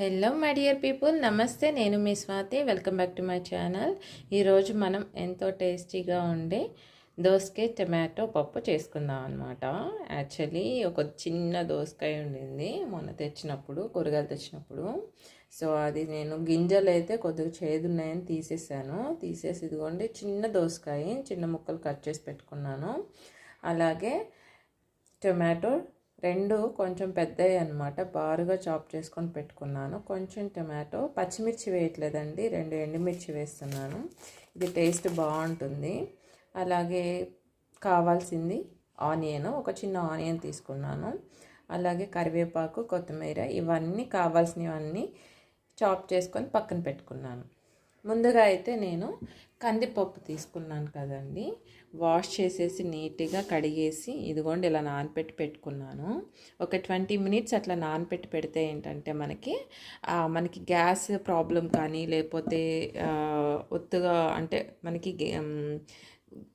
Hello my dear people నమస్తే నేను మీ Swathi. Welcome back to my channel ఈరోజు మనం ఎంతో టేస్టీగా ఉండే దోసకాయ టమాటో పప్పు చేసుకుందాం అనమాట యాక్చువల్లీ ఒక చిన్న దోసకాయ ఉండింది. మొన్న తెచ్చినప్పుడు కూరగాయలు తెచ్చినప్పుడు. సో అది నేను గింజలు అయితే కొద్దిగా చేదున్నాయని తీసేసాను. తీసేసి ఇదిగోండి చిన్న దోసకాయ చిన్న ముక్కలు కట్ చేసి పెట్టుకున్నాను. అలాగే టొమాటో రెండు కొంచెం పెద్దవి అనమాట బారుగా చాప్ చేసుకొని పెట్టుకున్నాను. కొంచెం టొమాటో పచ్చిమిర్చి వేయట్లేదండి. రెండు ఎండుమిర్చి వేస్తున్నాను. ఇది టేస్ట్ బాగుంటుంది. అలాగే కావాల్సింది ఆనియన్ ఒక చిన్న ఆనియన్ తీసుకున్నాను. అలాగే కరివేపాకు కొత్తిమీర ఇవన్నీ కావాల్సినవన్నీ చాప్ చేసుకొని పక్కన పెట్టుకున్నాను. ముందుగా అయితే నేను కందిపప్పు తీసుకున్నాను కదండి. వాష్ చేసేసి నీట్గా కడిగేసి ఇదిగోండి ఇలా నానపెట్టి పెట్టుకున్నాను. ఒక ట్వంటీ మినిట్స్ అట్లా నానపెట్టి పెడితే ఏంటంటే మనకి మనకి గ్యాస్ ప్రాబ్లం కానీ లేకపోతే ఒత్తుగా అంటే మనకి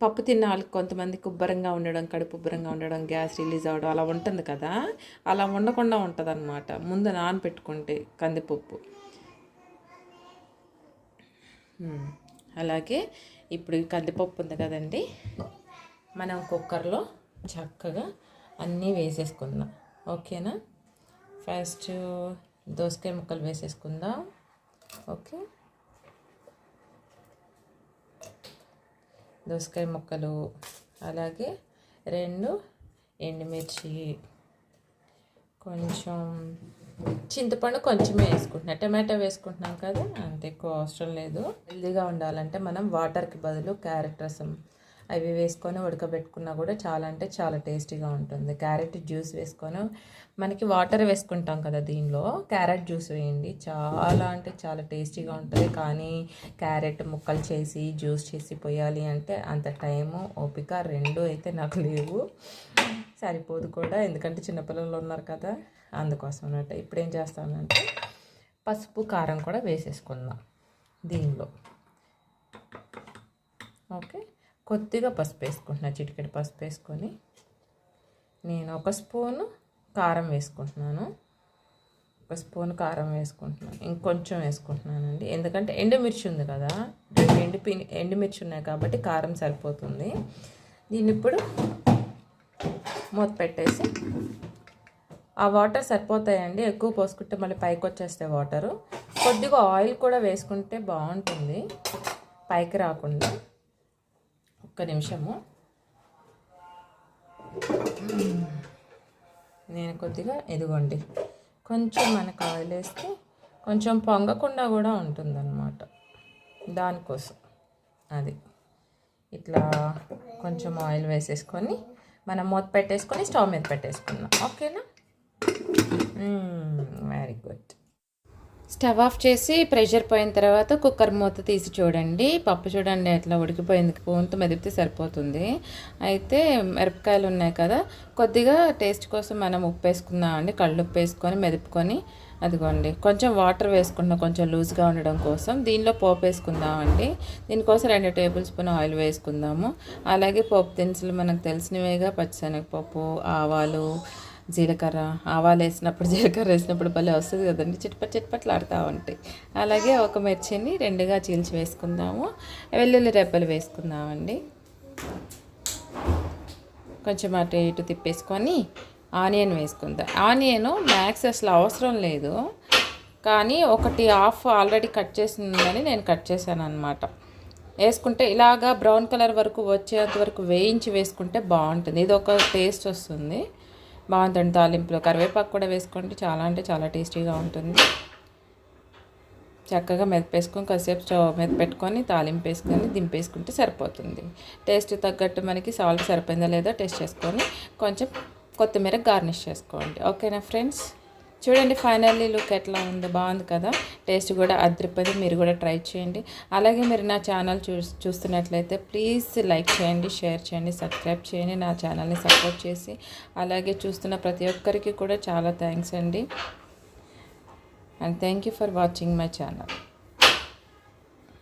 పప్పు తిన్న వాళ్ళకి కొంతమందికి ఉబ్బరంగా ఉండడం కడుపు ఉబ్బరంగా ఉండడం గ్యాస్ రిలీజ్ అవ్వడం అలా ఉంటుంది కదా. అలా ఉండకుండా ఉంటుంది అనమాట ముందు నానపెట్టుకుంటే కందిపప్పు. అలాగే ఇప్పుడు కందిపప్పు ఉంది కదండి. మనం కుక్కర్లో చక్కగా అన్నీ వేసేసుకుందాం. ఓకేనా? ఫస్ట్ దోసకాయ ముక్కలు వేసేసుకుందాం. ఓకే? దోసకాయ ముక్కలు అలాగే రెండు ఎండుమిర్చి కొంచెం చింతపండు కొంచెమే వేసుకుంటున్నాను టమాటా వేసుకుంటున్నాం కదా అంత ఎక్కువ అవసరం లేదు. హెల్దీగా ఉండాలంటే మనం వాటర్కి బదులు క్యారెట్ రసం అవి వేసుకొని ఉడకబెట్టుకున్నా కూడా చాలా అంటే చాలా టేస్టీగా ఉంటుంది. క్యారెట్ జ్యూస్ వేసుకొని మనకి వాటర్ వేసుకుంటాం కదా దీనిలో క్యారెట్ జ్యూస్ వేయండి. చాలా అంటే చాలా టేస్టీగా ఉంటుంది. కానీ క్యారెట్ ముక్కలు చేసి జ్యూస్ చేసి పోయాలి అంటే అంత టైము ఓపిక రెండు అయితే నాకు లేవు. సరిపోదు కూడా ఎందుకంటే చిన్నపిల్లలు ఉన్నారు కదా. అందుకోసం అన్నట్టు ఇప్పుడు ఏం చేస్తానంటే పసుపు కారం కూడా వేసేసుకుందాం దీనిలో. ఓకే? కొద్దిగా పసుపు వేసుకుంటున్నా చిటికెడు పసుపు వేసుకొని. నేను ఒక స్పూను కారం వేసుకుంటున్నాను. ఒక స్పూన్ కారం వేసుకుంటున్నాను. ఇంకొంచెం వేసుకుంటున్నానండి. ఎందుకంటే ఎండుమిర్చి ఉంది కదా. ఎండు ఎండుమిర్చి ఉన్నాయి కాబట్టి కారం సరిపోతుంది. దీన్ని ఇప్పుడు మూత పెట్టేసి ఆ వాటర్ సరిపోతాయండి. ఎక్కువ పోసుకుంటే మళ్ళీ పైకి వచ్చేస్తే వాటరు. కొద్దిగా ఆయిల్ కూడా వేసుకుంటే బాగుంటుంది. పైకి రాకుండా ఒక్క నిమిషము. నేను కొద్దిగా ఎదుగోండి కొంచెం మనకు ఆయిల్ వేస్తే కొంచెం పొంగకుండా కూడా ఉంటుందన్నమాట. దానికోసం. అది. ఇట్లా కొంచెం ఆయిల్ వేసేసుకొని మనం మూత పెట్టేసుకొని స్టవ్ మీద పెట్టేసుకుందాం. ఓకేనా? వెరీ గుడ్ స్టవ్ ఆఫ్ చేసి ప్రెషర్ పోయిన తర్వాత కుక్కర్ మూత తీసి చూడండి. పప్పు చూడండి ఎట్లా ఉడికిపోయింది పూంతో మెదిపితే సరిపోతుంది. అయితే మిరపకాయలు ఉన్నాయి కదా కొద్దిగా టేస్ట్ కోసం మనం ఉప్పు వేసుకుందామండి కళ్ళు ఉప్పు వేసుకొని మెదుపుకొని అదిగోండి. కొంచెం వాటర్ వేసుకుంటాం కొంచెం లూజ్గా ఉండడం కోసం దీనిలో పోపు వేసుకుందామండి దీనికోసం రెండు టేబుల్ స్పూన్ ఆయిల్ వేసుకుందాము. అలాగే పోపు దినుసులు మనకు తెలిసినవేగా పచ్చిశనగపప్పు ఆవాలు జీలకర్ర ఆవాలు వేసినప్పుడు జీలకర్ర వేసినప్పుడు భలే వస్తుంది కదండి. చిట్పట్ చిట్పట్లు ఆడుతూ ఉంటాయి. అలాగే ఒక మిర్చిని రెండుగా చీల్చి వేసుకుందాము. వెల్లుల్లి రెబ్బలు వేసుకుందామండి. కొంచెం అటు ఇటు తిప్పేసుకొని ఆనియన్ వేసుకుందాం. ఆనియన్ మ్యాక్స్ అసలు అవసరం లేదు. కానీ ఒకటి హాఫ్ ఆల్రెడీ కట్ చేసిందని నేను కట్ చేశాను అనమాట వేసుకుంటే ఇలాగా బ్రౌన్ కలర్ వరకు వచ్చేంత వరకు వేయించి వేసుకుంటే బాగుంటుంది. ఇది ఒక టేస్ట్ వస్తుంది. బాగుంటుంది తాలింపులో. కరివేపాకు కూడా వేసుకోండి. చాలా అంటే చాలా టేస్టీగా ఉంటుంది. చక్కగా మెదపేసుకొని కాసేపు స్టవ్ మీద పెట్టుకొని తాలింపు వేసుకొని దింపేసుకుంటే సరిపోతుంది. టేస్ట్ తగ్గట్టు మనకి సాల్ట్ సరిపోయిందా లేదా టేస్ట్ చేసుకొని కొంచెం కొత్తిమీర గార్నిష్ చేసుకోండి. ఓకేనా ఫ్రెండ్స్? చూడండి ఫైనల్లీ లుక్ ఎట్లా ఉంది. బాగుంది కదా? టేస్ట్ కూడా అదిరిపోయింది. మీరు కూడా ట్రై చేయండి. అలాగే మీరు నా ఛానల్ చూ చూస్తున్నట్లయితే ప్లీజ్ లైక్ చేయండి షేర్ చేయండి సబ్స్క్రైబ్ చేయండి. నా ఛానల్ని సపోర్ట్ చేసి అలాగే చూస్తున్న ప్రతి ఒక్కరికి కూడా చాలా థ్యాంక్స్ అండి. And thank you for watching my channel